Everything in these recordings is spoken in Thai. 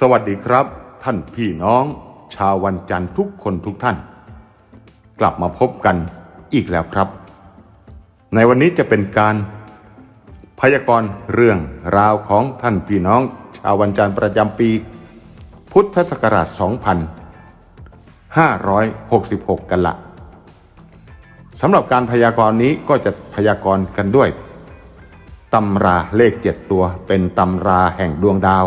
สวัสดีครับ ท่านพี่น้อง ชาววันจันทร์ทุกคนทุกท่าน กลับมาพบกันอีกแล้วครับ ในวันนี้จะเป็นการพยากรณ์เรื่องราวของท่านพี่น้อง ชาววันจันทร์ประจำปี พุทธศักราช 2566 กันละสำหรับการพยากรณ์นี้ก็จะพยากรณ์กันด้วยตำราเลขเจ็ดตัวเป็นตำราแห่งดวงดาว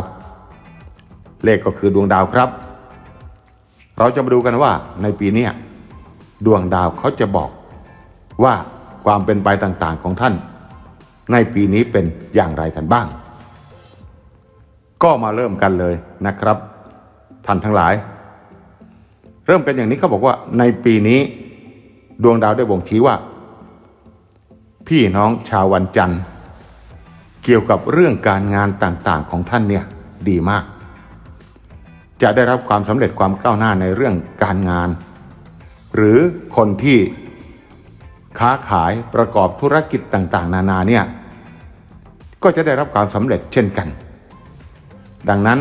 เลขก็คือดวงดาวครับ เราจะมาดูกันว่าในปีนี้ดวงดาวเขาจะบอกว่าความเป็นไปต่างๆของท่าน ในปีนี้เป็นอย่างไรกันบ้าง ก็มาเริ่มกันเลยนะครับ ท่านทั้งหลาย เริ่มกันอย่างนี้เขาบอกว่าในปีนี้ดวงดาวได้บ่งชี้ว่า พี่น้องชาววันจันทร์ เกี่ยวกับเรื่องการงานต่างๆของท่านเนี่ยดีมาก จะได้รับความสำเร็จความก้าวหน้าในเรื่องการงาน หรือคนที่ค้าขายประกอบธุรกิจต่างๆ นานาเนี่ยก็จะได้รับความสำเร็จเช่นกัน ดังนั้น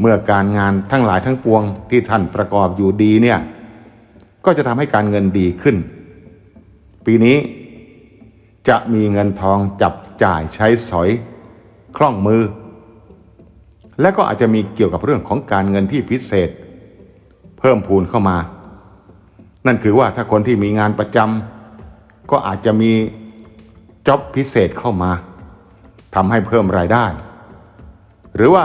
เมื่อการงานทั้งหลายทั้งปวงที่ท่านประกอบอยู่ดีเนี่ยก็จะทำให้การเงินดีขึ้น ปีนี้จะมีเงินทองจับจ่ายใช้สอย คล่องมือ และก็อาจจะมีเกี่ยวกับเรื่องของการเงินที่พิเศษ เพิ่มพูนเข้ามา นั่นคือว่าถ้าคนที่มีงานประจำก็อาจจะมีจ็อบพิเศษเข้ามาทำให้เพิ่มรายได้ หรือว่า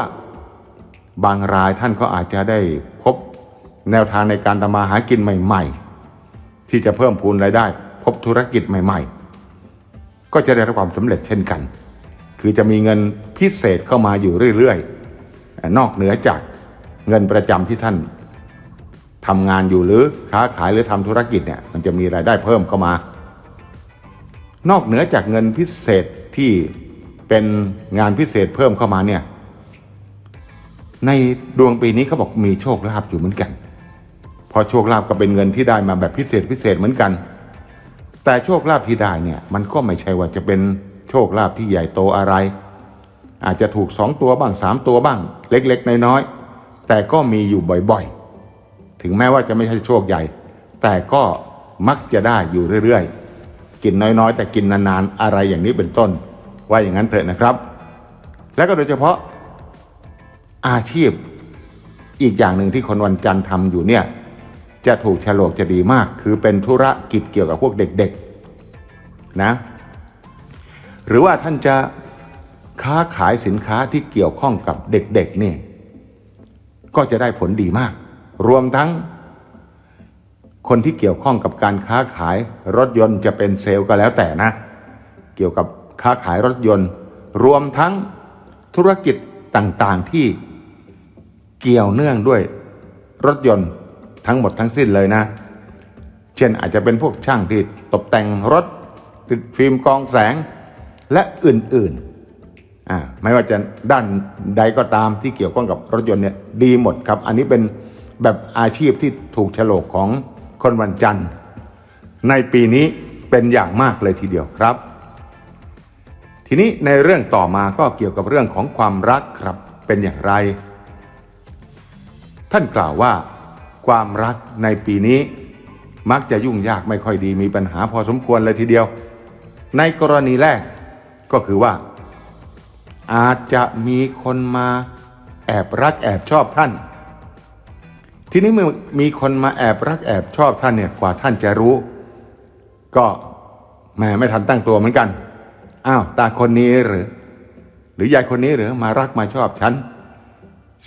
บางรายท่านก็อาจจะได้พบแนวทางในการทำมาหากินใหม่ ๆ ที่จะเพิ่มพูนรายได้ พบธุรกิจใหม่ ๆ ก็จะได้รับความสำเร็จเช่นกัน คือจะมีเงินพิเศษเข้ามาอยู่เรื่อย ๆ นอกเหนือจากเงินประจำที่ท่านทำงานอยู่หรือค้าขายหรือทำธุรกิจเนี่ยมันจะมีรายได้เพิ่มเข้ามา นอกเหนือจากเงินพิเศษที่เป็นงานพิเศษเพิ่มเข้ามาเนี่ยในดวงปีนี้เขาบอกมีโชคลาภอยู่เหมือนกัน พอโชคลาภก็เป็นเงินที่ได้มาแบบพิเศษพิเศษเหมือนกัน แต่โชคลาภที่ได้เนี่ยมันก็ไม่ใช่ว่าจะเป็นโชคลาภที่ใหญ่โตอะไร อาจจะถูกสองตัวบ้างสามตัวบ้าง เล็กๆน้อยๆแต่ก็มีอยู่บ่อยๆ ถึงแม้ว่าจะไม่ใช่โชคใหญ่ แต่ก็มักจะได้อยู่เรื่อยๆ กินน้อยๆ แต่กินนานๆ อะไรอย่างนี้เป็นต้น ว่าอย่างนั้นเถอะนะครับ และก็โดยเฉพาะอาชีพอีกอย่างหนึ่งที่คนวันจันทร์ทำอยู่เนี่ยจะถูกฉลกจะดีมาก คือเป็นธุรกิจเกี่ยวกับพวกเด็กๆนะหรือว่าท่านจะ ค้าขายสินค้าที่เกี่ยวข้องกับเด็กๆนี่ก็จะได้ผลดีมาก รวมทั้ง คนที่เกี่ยวข้องกับการค้าขายรถยนต์จะเป็นเซลล์ก็แล้วแต่นะ เกี่ยวกับค้าขายรถยนต์ รวมทั้งธุรกิจต่างๆที่เกี่ยวเนื่องด้วยรถยนต์ทั้งหมดทั้งสิ้นเลยนะ เช่นอาจจะเป็นพวกช่างที่ตกแต่งรถติดฟิล์มกองแสงและอื่นๆ อ่าไม่ว่าจะด้านใดก็ตามที่เกี่ยวข้องกับรถยนต์เนี่ยดีหมดครับ อันนี้เป็นแบบอาชีพที่ถูกโฉลกของคนวันจันทร์ ในปีนี้เป็นอย่างมากเลยทีเดียวครับ ทีนี้ในเรื่องต่อมาก็เกี่ยวกับเรื่องของความรักครับเป็นอย่างไร ท่านกล่าวว่า ความรักในปีนี้มักจะยุ่งยากไม่ค่อยดีมีปัญหาพอสมควรเลยทีเดียว ในกรณีแรกก็คือว่า อาจจะมีคนมาแอบรักแอบชอบท่าน ทีนี้เมื่อมีคนมาแอบรักแอบชอบท่านเนี่ยกว่าท่านจะรู้ ก็แม่ไม่ทันตั้งตัวเหมือนกันอ้าวตาคนนี้หรือ หรือยายคนนี้หรือมารักมาชอบฉัน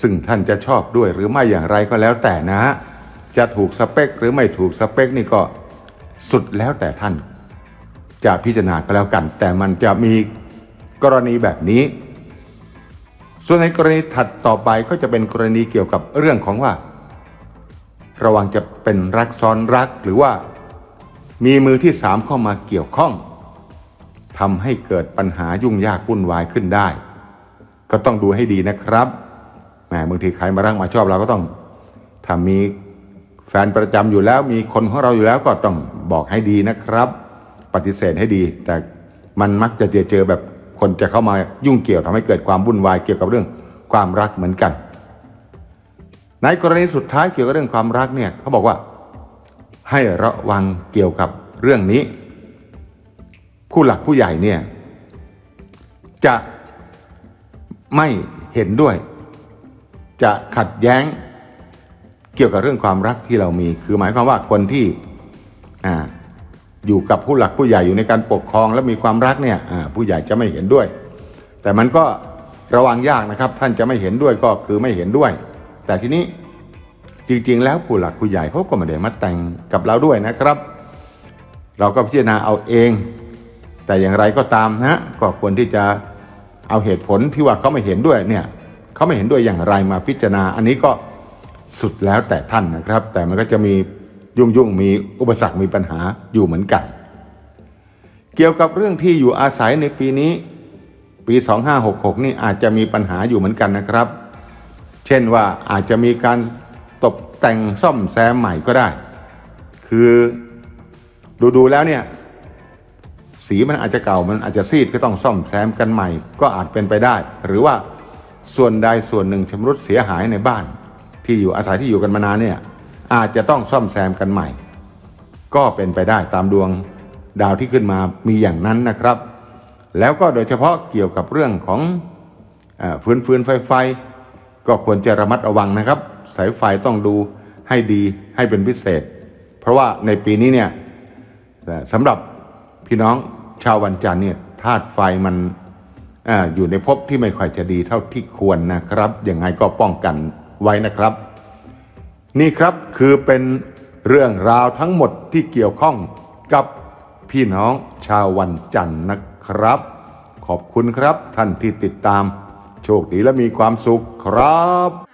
ซึ่งท่านจะชอบด้วยหรือไม่อย่างไรก็แล้วแต่นะฮะจะถูกสเปคหรือไม่ถูกสเปคนี่ก็สุดแล้วแต่ท่าน จะพิจารณาก็แล้วกัน แต่มันจะมีกรณีแบบนี้ ส่วนในกรณีถัดต่อไปก็จะเป็นกรณีเกี่ยวกับเรื่องของว่า ระวังจะเป็นรักซ้อนรักหรือว่า มีมือที่สามเข้ามาเกี่ยวข้องทำให้เกิดปัญหายุ่งยากวุ่นวายขึ้นได้ ก็ต้องดูให้ดีนะครับแหมบางทีใครมารักมาชอบเราก็ต้องถ้ามีแฟนประจำอยู่แล้วมีคนของเราอยู่แล้วก็ต้องบอกให้ดีนะครับ ปฏิเสธให้ดี แต่มันมักจะเจอเจอแบบ คนจะเข้ามายุ่งเกี่ยวทำให้เกิดความวุ่นวายเกี่ยวกับเรื่องความรักเหมือนกัน ในกรณีสุดท้ายเกี่ยวกับเรื่องความรักเนี่ยเขาบอกว่าให้ระวังเกี่ยวกับเรื่องนี้ ผู้หลักผู้ใหญ่เนี่ยจะไม่เห็นด้วย จะขัดแย้งเกี่ยวกับเรื่องความรักที่เรามี คือหมายความว่าคนที่อ่า อยู่กับผู้หลักผู้ใหญ่อยู่ในการปกครอง และมีความรักเนี่ยผู้ใหญ่จะไม่เห็นด้วย แต่มันก็ระวังยากนะครับ ท่านจะไม่เห็นด้วยก็คือไม่เห็นด้วย แต่ทีนี้จริงๆ แล้วผู้หลักผู้ใหญ่เขาก็ไม่ได้มาแต่งกับเราด้วยนะครับ เราก็พิจารณาเอาเอง แต่อย่างไรก็ตามนะก็ควรที่จะเอาเหตุผลที่ว่าเขาไม่เห็นด้วยเนี่ยเขาไม่เห็นด้วยอย่างไรมาพิจารณา อันนี้ก็สุดแล้วแต่ท่านนะครับ แต่มันก็จะมี ยุ่งยุ่งๆมีอุปสรรคมีปัญหาอยู่เหมือนกัน เกี่ยวกับเรื่องที่อยู่อาศัยในปีนี้ ปี 2566 นี่อาจจะมีปัญหาอยู่เหมือนกันนะครับ เช่นว่าอาจจะมีการตกแต่งซ่อมแซมใหม่ก็ได้ คือดูๆแล้วเนี่ย สีมันอาจจะเก่ามันอาจจะซีดก็ต้องซ่อมแซมกันใหม่ ก็อาจเป็นไปได้ หรือว่าส่วนใดส่วนหนึ่งชำรุดเสียหายในบ้าน ที่อยู่อาศัยที่อยู่กันมานานเนี่ย อาจจะต้องซ่อมแซมกันใหม่ ก็เป็นไปได้ตามดวงดาวที่ขึ้นมามีอย่างนั้นนะครับ แล้วก็โดยเฉพาะเกี่ยวกับเรื่องของฟืนฟืนไฟไฟ ก็ควรจะระมัดระวังนะครับ สายไฟต้องดูให้ดีให้เป็นพิเศษ เพราะว่าในปีนี้เนี่ยสำหรับพี่น้องชาววันจันทร์เนี่ยธาตุไฟมันออยู่ในภพที่ไม่ค่อยจะดีเท่าที่ควรนะครับยังไงก็ป้องกันไว้นะครับ นี่ครับคือเป็นเรื่องราวทั้งหมดที่เกี่ยวข้องกับพี่น้องชาววันจันทร์นะครับ ขอบคุณครับท่านที่ติดตาม โชคดีและมีความสุขครับ